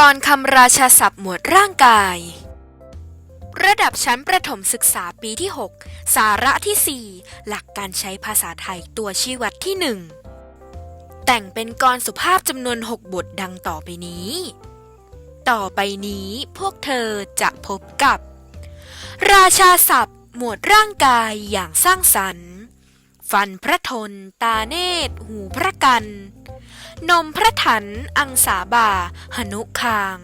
กรคำราชาศัพท์หมวดร่างกาย ระดับชั้นประถมศึกษาปีที่ 6 สาระที่ 4 หลักการใช้ภาษาไทยตัวชี้วัดที่ 1 แต่งเป็นกรสุภาพจำนวน 6 บทดังต่อไปนี้ ต่อไปนี้พวกเธอจะพบกับ ราชาศัพท์หมวดร่างกายอย่างสร้างสรรค์ ฟันพระทน ตาเนตร หูพระกัน นมพระถัน อังสาบ่าหนุคาง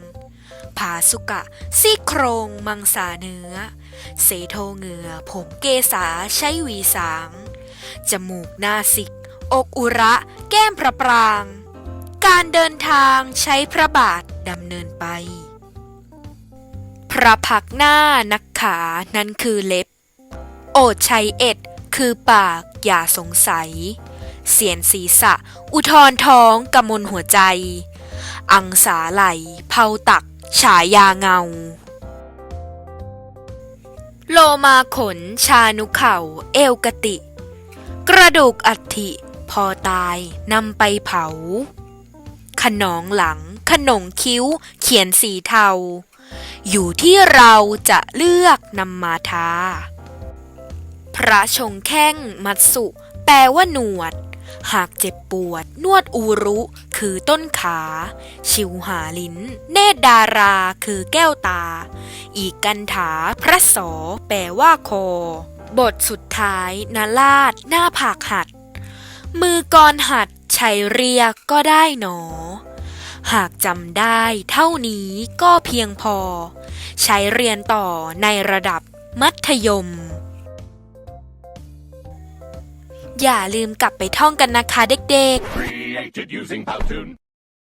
ผาสุกะ ซี่โครงมังสาเนื้อ เสโทเหงือ ผมเกษาใช้หวีสาง จมูกหนาสิก อกอุระ แก้มประปราง การเดินทางใช้พระบาทดำเนินไป พระพักหน้านักขานั้นคือเล็บ โอดชัยเอ็ด คือปากอย่าสงสัย เสียนศีรษะ อุทธรท้องกำมลหัวใจ อังสาไหล เผาตัก ฉายาเงา โลมาขนชานุเข่า เอวกติ กระดูกอัฐิ พอตายนำไปเผา ขนองหลัง ขนงคิ้ว เขียนสีเทา อยู่ที่เราจะเลือกนำมาทา พระชงแข้ง มัตสุ แปลว่าหนวด หากเจ็บปวด นวดอูรุ คือต้นขา ชิวหาลิ้น เนตรดารา คือแก้วตา อีกกันถา พระสอ แปลว่าคอ บทสุดท้ายนาลาด หน้าผากหัด มือกรหัดชัยเรียกก็ได้หนอ หากจำได้เท่านี้ก็เพียงพอ ใช้เรียนต่อในระดับมัธยม อย่าลืมกลับไปท่องกันนะคะเด็กๆ